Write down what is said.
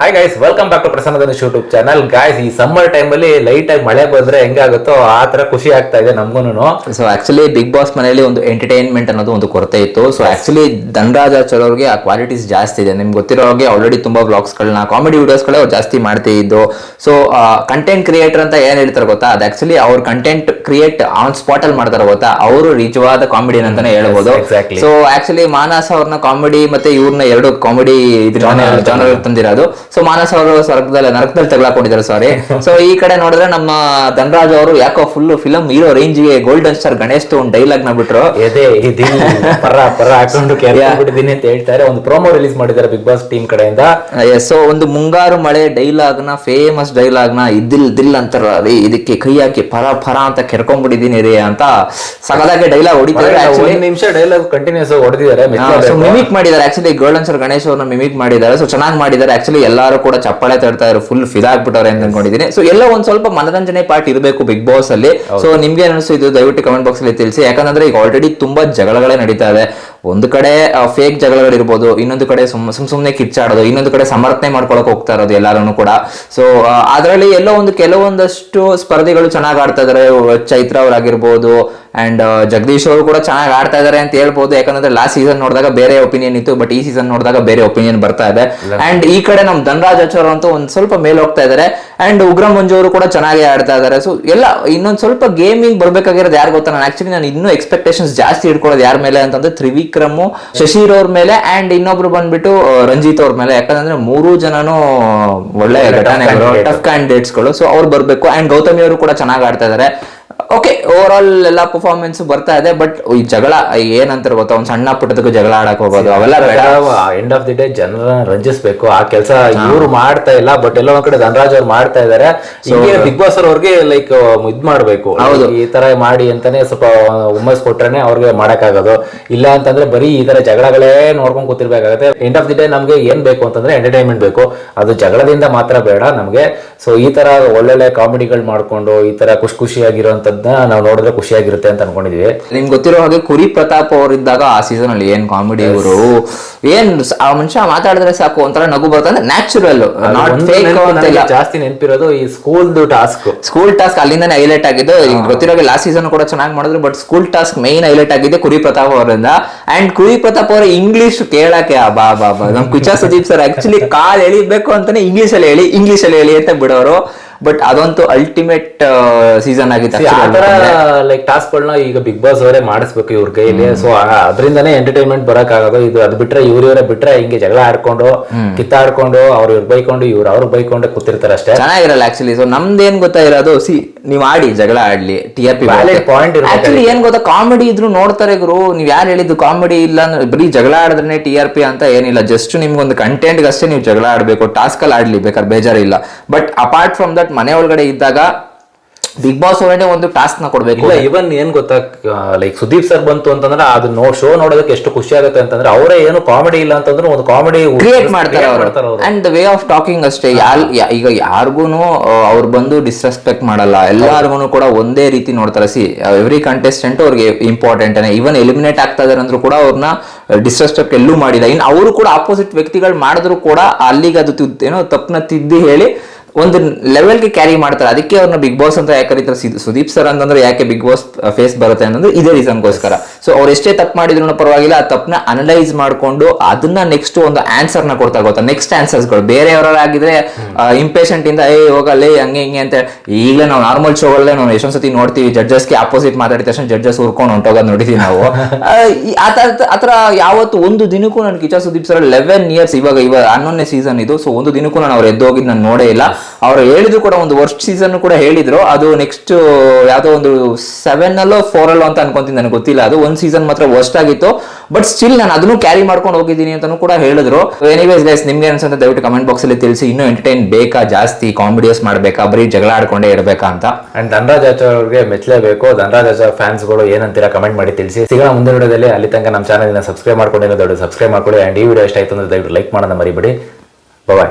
Hi guys welcome back to ಪ್ರಸನ್ನದ YouTube channel guys ಈ summer time ಅಲ್ಲಿ light ಆಗಿ ಮಳೆ ಬಂದ್ರೆ ಹೆಂಗಾಗುತ್ತೋ ಆ ತರ ಖುಷಿ ಆಗ್ತಾ ಇದೆ ನಮ್ಗೂನು ಸೊ ಆಕ್ಚುಲಿ ಬಿಗ್ ಬಾಸ್ ಮನೆಯಲ್ಲಿ ಒಂದು ಎಂಟರ್ಟೈನ್ಮೆಂಟ್ ಅನ್ನೋದು ಒಂದು ಕೊರತೆ ಇತ್ತು. ಸೊ ಆಕ್ಚುಲಿ ದಂಡರಾಜ ಚಲೋರಿಗೆ ಆ ಕ್ವಾಲಿಟೀಸ್ ಜಾಸ್ತಿ ಇದೆ. ನಿಮ್ಗೆ ಗೊತ್ತಿರೋ ಹಾಗೆ ಆಲ್ರೆಡಿ ತುಂಬಾ ಬ್ಲಾಗ್ಸ್ಗಳನ್ನ ಕಾಮಿಡಿ ವಿಡಿಯೋಸ್ಗಳೇ ಅವ್ರು ಜಾಸ್ತಿ ಮಾಡ್ತಾ ಇದ್ದು. ಸೊ ಕಂಟೆಂಟ್ ಕ್ರಿಯೇಟರ್ ಅಂತ ಏನ್ ಹೇಳ್ತಾರೆ ಗೊತ್ತಾ? ಅದು ಆಕ್ಚುಲಿ ಅವ್ರ ಕಂಟೆಂಟ್ ಕ್ರಿಯೇಟ್ ಆನ್ ಸ್ಪಾಟ್ ಅಲ್ಲಿ ಮಾಡ್ತಾರೆ ಗೊತ್ತಾ? ಅವರು ನಿಜವಾದ ಕಾಮಿಡಿ ಅಂತಾನೆ ಹೇಳ್ಬೋದು. ಸೊ ಆಕ್ಚುಲಿ ಮಾನಸ ಅವ್ರನ್ನ ಕಾಮಿಡಿ ಮತ್ತೆ ಇವ್ರನ್ನ ಎರಡು ಕಾಮಿಡಿ ಜಾನರ್ ತಂದಿರೋದು. ಸೊ ಮಾನಸ್ ಅವರು ಸ್ವರ್ಗದಲ್ಲಿ ನರಕದಲ್ಲಿ ತಗೊಳಕೊಂಡಿದ್ದಾರೆ ಸಾರಿ ಸೊ ಈ ಕಡೆ ನೋಡಿದ್ರೆ ನಮ್ಮ ಧನರಾಜ್ ಅವರು ಯಾಕೋ ಫುಲ್ ಫಿಲಂ ಹೀರೋ ರೇಂಜ್ಗೆ ಗೋಲ್ಡನ್ ಸ್ಟಾರ್ ಗಣೇಶ್ ಒಂದು ಡೈಲಾಗ್ನ ಬಿಟ್ರು ಎದೆ ಪರ ಪರ ಹಾಕೊಂಡು ಬಿಟ್ಟಿದ್ದೀನಿ ಅಂತ ಹೇಳ್ತಾರೆ. ಒಂದು ಪ್ರೋಮೋ ರಿಲೀಸ್ ಮಾಡಿದ್ದಾರೆ ಬಿಗ್ ಬಾಸ್ ಟೀಮ್ ಕಡೆಯಿಂದ. ಸೊ ಒಂದು ಮುಂಗಾರು ಮಳೆ ಡೈಲಾಗ್ನ ಫೇಮಸ್ ಡೈಲಾಗ್ನ ಇದಿಲ್ ದಿಲ್ ಅಂತಾರ. ರೀ ಇದಕ್ಕೆ ಕೈ ಹಾಕಿ ಪರ ಪರ ಅಂತ ಕೆರ್ಕೊಂಡ್ಬಿಟ್ಟಿದೀನಿ ರೀ ಅಂತ ಸಗದಾಗೆ ಡೈಲಾಗ್ ಹೊಡಿತಾರೆ ಒಂದ್ ನಿಮಿಷ ಡೈಲಾಗ್ ಕಂಟಿನ್ಯೂಸ್ ಹೊಡೆದಿದ್ದಾರೆ ಮಿಮಿಕ್ ಮಾಡಿದ್ದಾರೆ. ಆಕ್ಚುಲಿ ಗೋಲ್ಡನ್ ಸರ್ ಗಣೇಶ್ ಅವ್ರನ್ನ ಮಿಮಿಕ್ ಮಾಡಿದ್ದಾರೆ. ಸೊ ಚೆನ್ನಾಗಿ ಮಾಡಿದ್ದಾರೆ. ಆಕ್ಚುಲಿ ಎಲ್ಲರೂ ಕೂಡ ಚಪ್ಪಾಳೆ ತರ್ತಾ ಇದ್ರು ಫುಲ್ ಫಿದಾಗ್ಬಿಟ್ಟವ್ರೆ ಅಂತ ಅನ್ಕೊಂಡಿದ್ದೀನಿ ಸೊ ಎಲ್ಲ ಒಂದ್ ಸ್ವಲ್ಪ ಮನರಂಜನೆ ಪಾರ್ಟ್ ಇರಬೇಕು ಬಿಗ್ ಬಾಸ್ ಅಲ್ಲಿ. ಸೊ ನಿಮ್ಗೆ ಅನಿಸ್ತು ಇದು ದಯವಿಟ್ಟು ಕಮೆಂಟ್ ಬಾಕ್ಸ್ ಅಲ್ಲಿ ತಿಳಿಸಿ. ಯಾಕಂದ್ರೆ ಈಗ ಆಲ್ರೆಡಿ ತುಂಬಾ ಜಗಳಗಳೇ ನಡೀತಾ ಇದೆ. ಒಂದು ಕಡೆ ಫೇಕ್ ಜಗಳಗಳಿರ್ಬೋದು ಇನ್ನೊಂದು ಕಡೆ ಸುಮ್ ಸುಮ್ ಸುಮ್ನೆ ಕಿಚ್ಚಾಡೋದು ಇನ್ನೊಂದು ಕಡೆ ಸಮರ್ಥನೆ ಮಾಡ್ಕೊಳಕ್ ಹೋಗ್ತಾ ಇರೋದು ಎಲ್ಲರೂ ಕೂಡ. ಸೊ ಅದರಲ್ಲಿ ಎಲ್ಲೋ ಒಂದು ಕೆಲವೊಂದಷ್ಟು ಸ್ಪರ್ಧಿಗಳು ಚೆನ್ನಾಗಿ ಆಡ್ತಾ ಇದಾರೆ. ಚೈತ್ರ ಅವರಾಗಿರ್ಬೋದು ಅಂಡ್ ಜಗದೀಶ್ ಅವರು ಕೂಡ ಚೆನ್ನಾಗಿ ಆಡ್ತಾ ಇದಾರೆ ಅಂತ ಹೇಳ್ಬೋದು. ಯಾಕಂದ್ರೆ ಲಾಸ್ಟ್ ಸೀಸನ್ ನೋಡಿದಾಗ ಬೇರೆ ಒಪಿನಿಯನ್ ಇತ್ತು ಬಟ್ ಈ ಸೀಸನ್ ನೋಡಿದಾಗ ಬೇರೆ ಒಪಿನಿಯನ್ ಬರ್ತಾ ಇದೆ. ಅಂಡ್ ಈ ಕಡೆ ನಮ್ ಧನರಾಜ್ ಆಚಾರ್ ಅಂತ ಒಂದ್ ಸ್ವಲ್ಪ ಮೇಲೆ ಹೋಗ್ತಾ ಇದಾರೆ. ಅಂಡ್ ಉಗ್ರ ಮಂಜು ಅವರು ಕೂಡ ಚೆನ್ನಾಗಿ ಆಡ್ತಾ ಇದಾರೆ. ಸೊ ಎಲ್ಲ ಇನ್ನೊಂದ್ ಸ್ವಲ್ಪ ಗೇಮಿಂಗ್ ಬರ್ಬೇಕಾಗಿರೋದು ಯಾರು ಗೊತ್ತಾ? ನಾನು ಆಕ್ಚುಲಿ ನಾನು ಇನ್ನೂ ಎಕ್ಸ್ಪೆಕ್ಟೇಷನ್ಸ್ ಜಾಸ್ತಿ ಇಟ್ಕೊಳ್ಳೋದು ಯಾರ ಮೇಲೆ ಅಂತಂದ್ರೆ ತ್ರಿವಿಕ್ರಮ್ ಶಶಿರ್ ಅವ್ರ ಮೇಲೆ ಅಂಡ್ ಇನ್ನೊಬ್ರು ಬಂದ್ಬಿಟ್ಟು ರಂಜಿತ್ ಅವ್ರ ಮೇಲೆ. ಯಾಕಂದ್ರೆ ಮೂರು ಜನನು ಒಳ್ಳೆ ಘಟನೆಗಳು ಟಫ್ ಕ್ಯಾಂಡಿಡೇಟ್ಸ್ಗಳು ಸೊ ಅವ್ರು ಬರ್ಬೇಕು. ಅಂಡ್ ಗೌತಮಿ ಅವರು ಕೂಡ ಚೆನ್ನಾಗಿ ಆಡ್ತಾ ಇದಾರೆ. ಓಕೆ ಓವರ್ ಆಲ್ ಎಲ್ಲ ಪರ್ಫಾರ್ಮೆನ್ಸ್ ಬರ್ತಾ ಇದೆ ಬಟ್ ಈ ಜಗಳ ಏನಂತಾರೆ ಗೊತ್ತಾ ಒಂದ್ ಸಣ್ಣ ಪುಟ್ಟದಕ್ಕೂ ಜಗಳ ಆಡಕ್ ಹೋಗೋದು ಅವೆಲ್ಲ ಎಂಡ್ ಆಫ್ ದಿ ಡೇ ಜನರ ರಂಜಿಸ್ಬೇಕು. ಆ ಕೆಲಸ ಇವ್ರು ಮಾಡ್ತಾ ಇಲ್ಲ ಬಟ್ ಎಲ್ಲ ಒಂದ್ ಕಡೆ ಧನರಾಜ್ ಅವ್ರು ಮಾಡ್ತಾ ಇದಾರೆ. ಬಿಗ್ ಬಾಸ್ ಅವ್ರಿಗೆ ಲೈಕ್ ಇದ್ ಮಾಡ್ಬೇಕು. ಹೌದು. ಈ ತರ ಮಾಡಿ ಅಂತಾನೆ ಸ್ವಲ್ಪ ಹುಮ್ಮಸ್ ಕೊಟ್ರೇನೆ ಅವ್ರಿಗೆ ಮಾಡಕ್ಕಾಗೋದು. ಇಲ್ಲ ಅಂತಂದ್ರೆ ಬರೀ ಈ ತರ ಜಗಳಗಳೇ ನೋಡ್ಕೊಂಡ್ ಕೂತಿರ್ಬೇಕಾಗತ್ತೆ. ಎಂಡ್ ಆಫ್ ದಿ ಡೇ ನಮ್ಗೆ ಏನ್ ಬೇಕು ಅಂತಂದ್ರೆ ಎಂಟರ್ಟೈನ್ಮೆಂಟ್ ಬೇಕು. ಅದು ಜಗಳದಿಂದ ಮಾತ್ರ ಬೇಡ ನಮ್ಗೆ. ಸೊ ಈ ತರ ಒಳ್ಳೊಳ್ಳೆ ಕಾಮಿಡಿಗಳು ಮಾಡ್ಕೊಂಡು ಈ ತರ ಖುಷಿ ಖುಷಿಯಾಗಿರುವಂತದ್ನ ನಾವು ನೋಡಿದ್ರೆ ಖುಷಿಯಾಗಿರುತ್ತೆ ಅಂತ ಅನ್ಕೊಂಡಿದೀವಿ. ನಿಮ್ಗೆ ಗೊತ್ತಿರೋ ಹಾಗೆ ಕುರಿ ಪ್ರತಾಪ್ ಅವರಿದ್ದಾಗ ಆ ಸೀಸನ್ ಅಲ್ಲಿ ಏನ್ ಕಾಮಿಡಿ ಇವರು? ಏನ್ ಆ ಮನುಷ್ಯ ಮಾತಾಡಿದ್ರೆ ಸಾಕು ಒಂಥರ ನಗು ಬರ್ತಂದ್ರೆ ನ್ಯಾಚುರಲ್ ನಾಟ್ ಫೇಕ್ ಅಂತ ಇಲ್ಲ. ಜಾಸ್ತಿ ನೆನಪಿರೋದು ಈ ಸ್ಕೂಲ್ ಟಾಸ್ಕ್ ಸ್ಕೂಲ್ ಟಾಸ್ಕ್ ಅಲ್ಲಿಂದಾನೆ ಹೈಲೈಟ್ ಆಗಿದ್ದು ಗೊತ್ತಿರೋ ಹಾಗೆ ಲಾಸ್ಟ್ ಸೀಸನ್ ಕೂಡ ಚೆನ್ನಾಗಿ ಮಾಡಿದ್ರು but school task main highlight ಆಗಿದೆ ಕುರಿ ಪ್ರತಾಪ್ ಅವರಿಂದ. ಅಂಡ್ ಕುರಿ ಪ್ರತಾಪ್ ಅವರ ಇಂಗ್ಲಿಷ್ ಕೇಳಕ್ಕೆ ಬಾ ಬಾ ಬಾ. ನಮ್ ಕುಚಾ ಸುದೀಪ್ ಸರ್ ಆಕ್ಚುಲಿ ಕಾಲ್ ಎಳಿಬೇಕು ಅಂತಾನೆ ಇಂಗ್ಲಿಷ್ ಅಲ್ಲಿ ಹೇಳಿ ಇಂಗ್ಲಿಷ್ ಅಲ್ಲಿ ಹೇಳಿ ಅಂತ ಬಿಡೋರು. ಬಟ್ ಅದಂತೂ ಅಲ್ಟಿಮೇಟ್ ಸೀಸನ್ ಆಗಿದೆ ಲೈಕ್ ಟಾಸ್ಕ್ ಗಳನ್ನ ಈಗ ಬಿಗ್ ಬಾಸ್ ಅವರೇ ಮಾಡಿಸ್ಬೇಕು ಇವ್ರ ಕೈಯಲ್ಲಿ ಸೊ ಅದರಿಂದನೇ ಎಂಟರ್ಟೈನ್ಮೆಂಟ್ ಬರಕ್ ಆಗೋದು ಇದು ಅದ್ ಬಿಟ್ರೆ ಇವ್ರ ಇವರೇ ಬಿಟ್ರೆ ಹಿಂಗೆ ಜಗಳ ಆಡ್ಕೊಂಡು ಕಿತ್ತಾಡ್ಕೊಂಡು ಅವ್ರ ಇವ್ರ ಬೈಕೊಂಡು ಇವ್ರ ಅವ್ರ ಬೈಕೊಂಡು ಕೂತಿರ್ತಾರೆ ಅಷ್ಟೇ ಚೆನ್ನಾಗಿರಲ್ಲ ಆಕ್ಚುಲಿ ಸೊ ನಮ್ದೇನ್ ಗೊತ್ತಾ ಇರೋದು ಸಿ ನೀವ್ ಆಡಿ ಜಗಳ ಆಡ್ಲಿ T R P Valid point ಇರ್ಬೇಕು ಆಕ್ಚುಲಿ ಏನ್ ಗೊತ್ತಾ ಕಾಮಿಡಿ ಇದ್ರು ನೋಡ್ತಾರೆ ಗುರು. ನೀವ್ ಯಾರು ಹೇಳಿದ್ದು ಕಾಮಿಡಿ ಇಲ್ಲ ಅಂದ್ರೆ ಬರೀ ಜಗಳ ಆಡಿದ್ರೆ ಟಿ ಆರ್ ಪಿ ಅಂತ ಏನಿಲ್ಲ. ಜಸ್ಟ್ ನಿಮ್ಗೊಂದು ಕಂಟೆಂಟ್ ಅಷ್ಟೇ ನೀವು ಜಗಳ ಆಡ್ಬೇಕು ಟಾಸ್ಕ್ ಅಲ್ಲಿ ಆಡ್ಲಿ ಬೇಕಾದ್ರೆ ಬೇಜಾರಿಲ್ಲ. ಬಟ್ ಅಪಾರ್ಟ್ ಫ್ರಮ್ ದಟ್ ಮನೆ ಒಳಗಡೆ ಇದ್ದಾಗ ಬಿಗ್ ಬಾಸ್ ಅವರೇ ಒಂದು ಟಾಸ್ಕ್ನ ಕೊಡ್ಬೇಕು ಇಲ್ಲ ಇವನ್ ಏನ್ ಗೊತ್ತಾ ಲೈಕ್ ಸುದೀಪ್ ಸರ್ ಬಂತು ಅಂತಂದ್ರೆ ಅದು ನೋ ಶೋ ನೋಡೋದಕ್ಕೆ ಎಷ್ಟು ಖುಷಿ ಆಗುತ್ತೆ ಅಂತಂದ್ರೆ ಅವರೇ ಏನು ಕಾಮಿಡಿ ಇಲ್ಲ ಅಂತಂದ್ರೆ ಒಂದು ಕಾಮಿಡಿ ಕ್ರಿಯೇಟ್ ಮಾಡ್ತಾರೆ ಅವರು. ಅಂಡ್ ವೇ ಆಫ್ ಟಾಕಿಂಗ್ ಅಷ್ಟೇ ಈಗ ಯಾರಿಗೂ ಅವ್ರು ಬಂದು ಡಿಸ್ರೆಸ್ಪೆಕ್ಟ್ ಮಾಡಲ್ಲ. ಎಲ್ಲಾರ್ಗು ಕೂಡ ಒಂದೇ ರೀತಿ ನೋಡ್ತಾರೆ. ಸಿ ಎವ್ರಿ ಕಂಟೆಸ್ಟೆಂಟ್ ಅವ್ರಿಗೆ ಇಂಪಾರ್ಟೆಂಟ್ ಇವನ್ ಎಲಿಮಿನೇಟ್ ಆಗ್ತಾ ಇದಾರೆ ಅಂದ್ರೂ ಕೂಡ ಅವ್ರನ್ನ ಡಿಸ್ರೆಸ್ಪೆಕ್ಟ್ ಎಲ್ಲೂ ಮಾಡಿಲ್ಲ. ಇನ್ನು ಅವರು ಕೂಡ ಆಪೋಸಿಟ್ ವ್ಯಕ್ತಿಗಳು ಮಾಡಿದ್ರು ಕೂಡ ಅಲ್ಲಿಗೆ ಅದು ಏನೋ ತಪ್ಪನ್ನ ತಿದ್ದಿ ಹೇಳಿ ಒಂದು ಲೆವೆಲ್ಗೆ ಕ್ಯಾರಿ ಮಾಡ್ತಾರೆ. ಅದಕ್ಕೆ ಅವ್ರನ್ನ ಬಿಗ್ ಬಾಸ್ ಅಂತ ಯಾಕೆ ಕರೀತಾರೆ? ಸುದೀಪ್ ಸರ್ ಅಂತಂದ್ರೆ ಯಾಕೆ ಬಿಗ್ ಬಾಸ್ ಫೇಸ್ ಬರುತ್ತೆ ಅನ್ನೋದು ಇದೇ ರೀಸನ್ಗೋಸ್ಕರ ಸೊ ಅವ್ರು ಎಷ್ಟೇ ತಪ್ಪು ಮಾಡಿದ್ರು ಪರವಾಗಿಲ್ಲ, ಆ ತಪ್ಪನ್ನ ಅನಲೈಸ್ ಮಾಡಿಕೊಂಡು ಅದನ್ನ ನೆಕ್ಸ್ಟ್ ಒಂದು ಆನ್ಸರ್ನ ಕೊಡ್ತಾ ಗೊತ್ತಾ? ನೆಕ್ಸ್ಟ್ ಆನ್ಸರ್ಸ್ಗಳು ಬೇರೆಯವರಾಗಿದ್ರೆ ಇಂಪೇಷೆಂಟ್ ಇಂದ ಏ ಹೋಗಲ್ಲೇ ಹಂಗೆ, ಹಿಂಗೆ ಅಂತ ಈಗಲೇ ನಾವು ನಾರ್ಮಲ್ ಶೋಗಳಲ್ಲೇ ನಾವು ಎಷ್ಟೊಂದ್ಸತಿ ನೋಡ್ತೀವಿ ಜಡ್ಜಸ್ಗೆ ಆಪೋಸಿಟ್ ಮಾತಾಡಿದ ತಕ್ಷಣ ಜಡ್ಜಸ್ ಉರ್ಕೊಂಡು ಹೊಂಟೋಗೋದು ನೋಡಿದೀವಿ ನಾವು. ಆತರ ಯಾವತ್ತು ಒಂದು ದಿನಕ್ಕೂ ನನ್ Kichcha Sudeep sir eleven years ಇವಾಗ ಇವಾಗ ಹನ್ನೊಂದನೇ ಸೀಸನ್ ಇದು. ಸೊ ಒಂದು ದಿನಕ್ಕೂ ನಾನು ಅವ್ರು ಎದ್ದೋಗಿದ್ದು ನಾನು ನೋಡೇ ಇಲ್ಲ. ಅವ್ರು ಹೇಳಿದ್ರು ಕೂಡ ಒಂದು ವರ್ಷ ಸೀಸನ್ ಕೂಡ ಹೇಳಿದ್ರು. ಅದು ನೆಕ್ಸ್ಟ್ ಯಾವುದೋ ಒಂದು ಸೆವೆನ್ ಅಲ್ಲೋ ಫೋರ್ ಅಲ್ಲೋ ಅಂತ ಅನ್ಕೊಂತೀನಿ ನನಗೆ ಗೊತ್ತಿಲ್ಲ. ಅದು ಒಂದ್ ಸೀಸನ್ ಮಾತ್ರ ವರ್ಸ್ಟ್ ಆಗಿತ್ತು. ಬಟ್ ಸ್ಟಿಲ್ ನಾನು ಅದನ್ನು ಕ್ಯಾರಿ ಮಾಡ್ಕೊಂಡು ಹೋಗಿದ್ದೀನಿ ಅಂತ ಕೂಡ ಹೇಳಿದ್ರು. ಎನಿವೇಸ್ ಗೈಸ್ ನಿಮ್ಗೆ ಅನ್ಸುತ್ತೆ ದಯವಿಟ್ಟು ಕಮೆಂಟ್ ಬಾಕ್ಸ್ ಅಲ್ಲಿ ತಿಳಿಸಿ. ಇನ್ನೂ ಎಂಟರ್ಟೈನ್ ಬೇಕಾ, ಜಾಸ್ತಿ ಕಾಮಿಡಿಯಸ್ ಮಾಡ್ಬೇಕಾ, ಬರೀ ಜಗಳ ಆಡ್ಕೊಂಡೇ ಇರಬೇಕಾ ಅಂತ? ಅಂಡ್ ಧನರಾಜ್ ಆಚಾರ್ ಮೆಚ್ಚಲೇಬೇಕು ಧನರಾಜ್ ಆಚಾರ್ ಫ್ಯಾನ್ಸ್ಗಳು ಏನಂತೀರಾ ಕಮೆಂಟ್ ಮಾಡಿ ತಿಳಿಸಿ. ಸಿಗೋಣ ಮುಂದಿನ ವಿಡಿಯೋದಲ್ಲಿ. ಅಲ್ಲಿ ತನಕ ನಮ್ಮ ಚಾನಲ್ ಸಬ್ಸ್ಕ್ರೈಬ್ ಮಾಡ್ಕೊಂಡಿರೋ ದೊಡ್ಡ ಸಬ್ಸ್ಕ್ರೈಬ್ ಮಾಡ್ಕೊಳ್ಳಿ. ಅಂಡ್ ಈ ವಿಡಿಯೋ ಇಷ್ಟ ಆಯ್ತು ಅಂದ್ರೆ ದಯವಿಟ್ಟು ಲೈಕ್ ಮಾಡೋಣ ಮರಿಬೇಡಿ. ಬಾಯ್